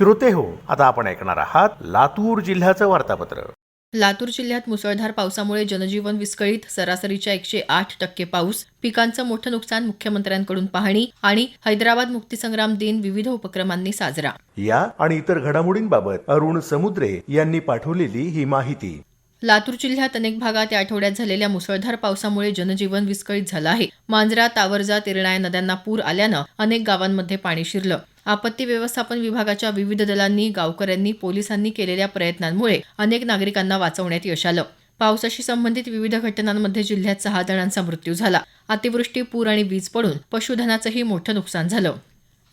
श्रोते हो आता आपण ऐकणार आहात लातूर जिल्ह्याचं वार्तापत्र. लातूर जिल्ह्यात मुसळधार पावसामुळे जनजीवन विस्कळीत सरासरीच्या एकशे आठ टक्के पाऊस पिकांचं मोठं नुकसान मुख्यमंत्र्यांकडून पाहणी आणि हैदराबाद मुक्तीसंग्राम दिन विविध उपक्रमांनी साजरा. या आणि इतर घडामोडींबाबत अरुण समुद्रे यांनी पाठवलेली ही माहिती. लातूर जिल्ह्यात अनेक भागात या आठवड्यात झालेल्या मुसळधार पावसामुळे जनजीवन विस्कळीत झालं आहे. मांजरा तावरजा तिरणा या नद्यांना पूर आल्यानं अनेक गावांमध्ये पाणी शिरलं. आपत्ती व्यवस्थापन विभागाच्या विविध दलांनी गावकऱ्यांनी पोलिसांनी केलेल्या प्रयत्नांमुळे अनेक नागरिकांना वाचवण्यात यश आलं. पावसाशी संबंधित विविध घटनांमध्ये जिल्ह्यात सहा जणांचा मृत्यू झाला. अतिवृष्टी पूर आणि वीज पडून पशुधनाचंही मोठं नुकसान झालं.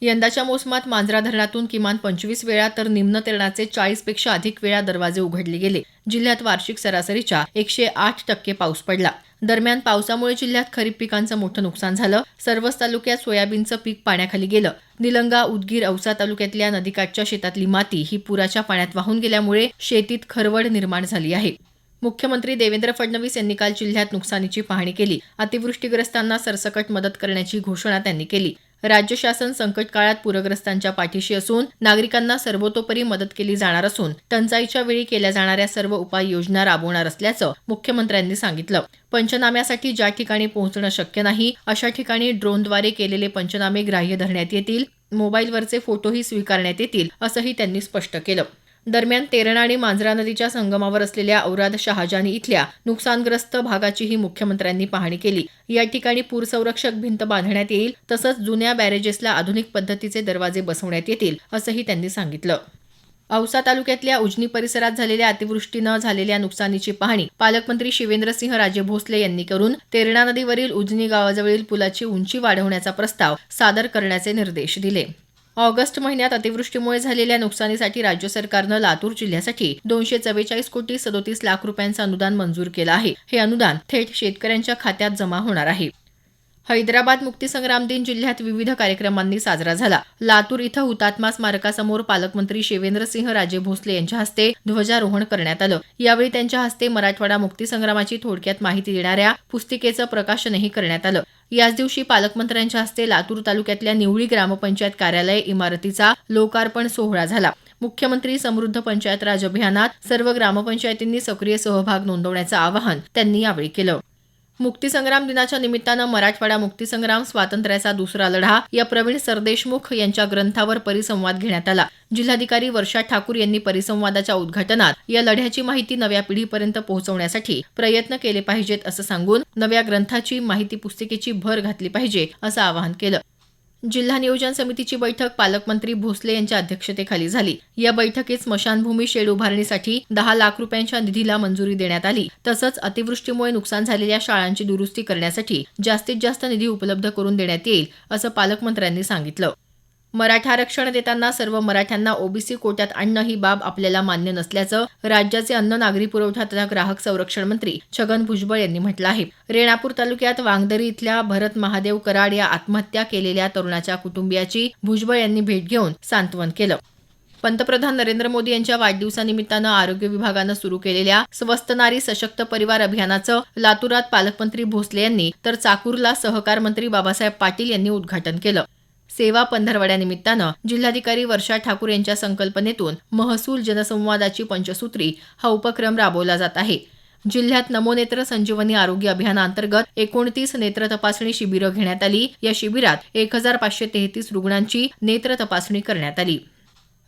यंदाच्या मोसमात मांजरा धरणातून किमान पंचवीस वेळा तर निम्न धरणाचे चाळीसपेक्षा अधिक वेळा दरवाजे उघडले गेले. जिल्ह्यात वार्षिक सरासरीच्या एकशे आठ टक्के पाऊस पडला. दरम्यान पावसामुळे जिल्ह्यात खरीप पिकांचं मोठं नुकसान झालं. सर्वच तालुक्यात सोयाबीनचं पीक पाण्याखाली गेलं. निलंगा उदगीर औसा तालुक्यातल्या नदीकाठच्या शेतातली माती ही पुराच्या पाण्यात वाहून गेल्यामुळे शेतीत खरवड निर्माण झाली आहे. मुख्यमंत्री देवेंद्र फडणवीस यांनी काल जिल्ह्यात नुकसानीची पाहणी केली. अतिवृष्टीग्रस्तांना सरसकट मदत करण्याची घोषणा त्यांनी केली. राज्य शासन संकट काळात पूरग्रस्तांच्या पाठीशी असून नागरिकांना सर्वतोपरी मदत केली जाणार असून टंचाईच्या वेळी केल्या जाणाऱ्या सर्व उपाययोजना राबवणार असल्याचं मुख्यमंत्र्यांनी सांगितलं. पंचनाम्यासाठी ज्या ठिकाणी पोहोचणं शक्य नाही अशा ठिकाणी ड्रोनद्वारे केलेले पंचनामे ग्राह्य धरण्यात येतील मोबाईलवरचे फोटोही स्वीकारण्यात येतील असंही त्यांनी स्पष्ट केलं. दरम्यान तेरणा आणि मांजरा नदीच्या संगमावर असलेल्या औराद शहाजानी इथल्या नुकसानग्रस्त भागाचीही मुख्यमंत्र्यांनी पाहणी केली. या ठिकाणी पूरसंरक्षक भिंत बांधण्यात येईल तसंच जुन्या बॅरेजेसला आधुनिक पद्धतीचे दरवाजे बसवण्यात येतील असंही त्यांनी सांगितलं. औसा तालुक्यातल्या उजनी परिसरात झालेल्या अतिवृष्टीनं झालेल्या नुकसानीची पाहणी पालकमंत्री शिवेंद्रसिंह राजे भोसले यांनी करून तेरणा नदीवरील उजनी गावाजवळील पुलाची उंची वाढवण्याचा प्रस्ताव सादर करण्याचे निर्देश दिले. ऑगस्ट महिन्यात अतिवृष्टीमुळे झालेल्या नुकसानीसाठी राज्य सरकारनं लातूर जिल्ह्यासाठी दोनशे चव्वेचाळीस कोटी सदोतीस लाख रुपयांचं अनुदान मंजूर केलं आहे. हे अनुदान थेट शेतकऱ्यांच्या खात्यात जमा होणार आहे. हैदराबाद मुक्तीसंग्राम दिन जिल्ह्यात विविध कार्यक्रमांनी साजरा झाला. लातूर इथं हुतात्मा स्मारकासमोर पालकमंत्री शिवेंद्रसिंह राजे भोसले यांच्या हस्ते ध्वजारोहण करण्यात आलं. यावेळी त्यांच्या हस्ते मराठवाडा मुक्तीसंग्रामाची थोडक्यात माहिती देणाऱ्या पुस्तिकेचं प्रकाशनही करण्यात आलं. याच दिवशी पालकमंत्र्यांच्या हस्ते लातूर तालुक्यातल्या निवळी ग्रामपंचायत कार्यालय इमारतीचा लोकार्पण सोहळा झाला. मुख्यमंत्री समृद्ध पंचायत राज अभियानात सर्व ग्रामपंचायतींनी सक्रिय सहभाग नोंदवण्याचं आवाहन त्यांनी यावेळी केलं. मुक्तीसंग्राम दिनाच्या निमित्तानं मराठवाडा मुक्तीसंग्राम स्वातंत्र्याचा दुसरा लढा या प्रवीण सरदेशमुख यांच्या ग्रंथावर परिसंवाद घेण्यात आला. जिल्हाधिकारी वर्षा ठाकूर यांनी परिसंवादाच्या उद्घाटनात या लढ्याची माहिती नव्या पिढीपर्यंत पोहोचवण्यासाठी प्रयत्न केले पाहिजेत असं सांगून नव्या ग्रंथाची माहिती पुस्तिकेची भर घातली पाहिजे असं आवाहन केलं. जिल्हा नियोजन समितीची बैठक पालकमंत्री भोसले यांच्या अध्यक्षतेखाली झाली. या बैठकीत स्मशानभूमी शेड उभारणीसाठी दहा लाख रुपयांच्या निधीला मंजुरी देण्यात आली. तसंच अतिवृष्टीमुळे नुकसान झालेल्या शाळांची दुरुस्ती करण्यासाठी जास्तीत जास्त निधी उपलब्ध करून देण्यात येईल असं पालकमंत्र्यांनी सांगितलं. मराठा आरक्षण देताना सर्व मराठ्यांना ओबीसी कोट्यात आणणं ही बाब आपल्याला मान्य नसल्याचं राज्याचे अन्न नागरी पुरवठा तथा ग्राहक संरक्षण मंत्री छगन भुजबळ यांनी म्हटलं आहे. रेणापूर तालुक्यात वांगदरी इथल्या भरत महादेव कराड या आत्महत्या केलेल्या तरुणाच्या कुटुंबियाची भुजबळ यांनी भेट घेऊन सांत्वन केलं. पंतप्रधान नरेंद्र मोदी यांच्या वाढदिवसानिमित्तानं आरोग्य विभागानं सुरू केलेल्या स्वस्त नारी सशक्त परिवार अभियानाचं लातूरात पालकमंत्री भोसले यांनी तर चाकूरला सहकार मंत्री बाबासाहेब पाटील यांनी उद्घाटन केलं. सेवा पंधरवड्यानिमित्तानं जिल्हाधिकारी वर्षा ठाकूर यांच्या संकल्पनेतून महसूल जनसंवादाची पंचसूत्री हा उपक्रम राबवला जात आहे. जिल्ह्यात नमोनेत्र संजीवनी आरोग्य अभियानाअंतर्गत एकोणतीस नेत्र तपासणी शिबिरं घेण्यात आली. या शिबिरात एक हजार पाचशे तेहतीस रुग्णांची नेत्र तपासणी करण्यात आली.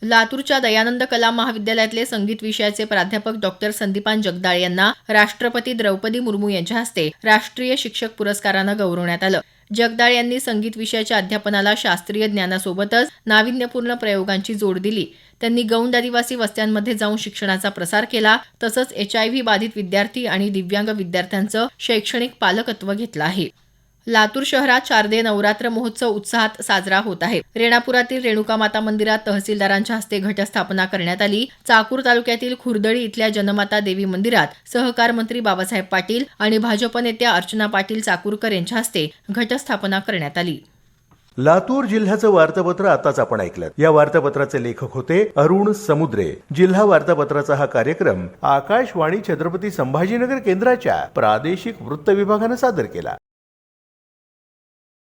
लातूरच्या दयानंद कला महाविद्यालयातले संगीत विषयाचे प्राध्यापक डॉक्टर संदीपान जगदाळ यांना राष्ट्रपती द्रौपदी मुर्मू यांच्या हस्ते राष्ट्रीय शिक्षक पुरस्कारानं गौरवण्यात आलं. जगदाळे यांनी संगीत विषयाच्या अध्यापनाला शास्त्रीय ज्ञानासोबतच नाविन्यपूर्ण प्रयोगांची जोड दिली. त्यांनी गौंड आदिवासी वस्त्यांमध्ये जाऊन शिक्षणाचा प्रसार केला तसंच एच आय व्ही बाधित विद्यार्थी आणि दिव्यांग विद्यार्थ्यांचं शैक्षणिक पालकत्व घेतलं आहे. लातूर शहरात शारदीय नवरात्र महोत्सव उत्साहात साजरा होत आहे. रेणापुरातील रेणुका माता मंदिरात तहसीलदारांच्या हस्ते घटस्थापना करण्यात आली. चाकूर तालुक्यातील खुर्दळी इथल्या जनमाता देवी मंदिरात सहकार मंत्री बाबासाहेब पाटील आणि भाजप नेत्या अर्चना पाटील चाकूरकर यांच्या हस्ते घटस्थापना करण्यात आली. लातूर जिल्ह्याचं वार्तापत्र आताच आपण ऐकलं या वार्तापत्राचे लेखक होते अरुण समुद्रे. जिल्हा वार्तापत्राचा हा कार्यक्रम आकाशवाणी छत्रपती संभाजीनगर केंद्राच्या प्रादेशिक वृत्त विभागानं सादर केला.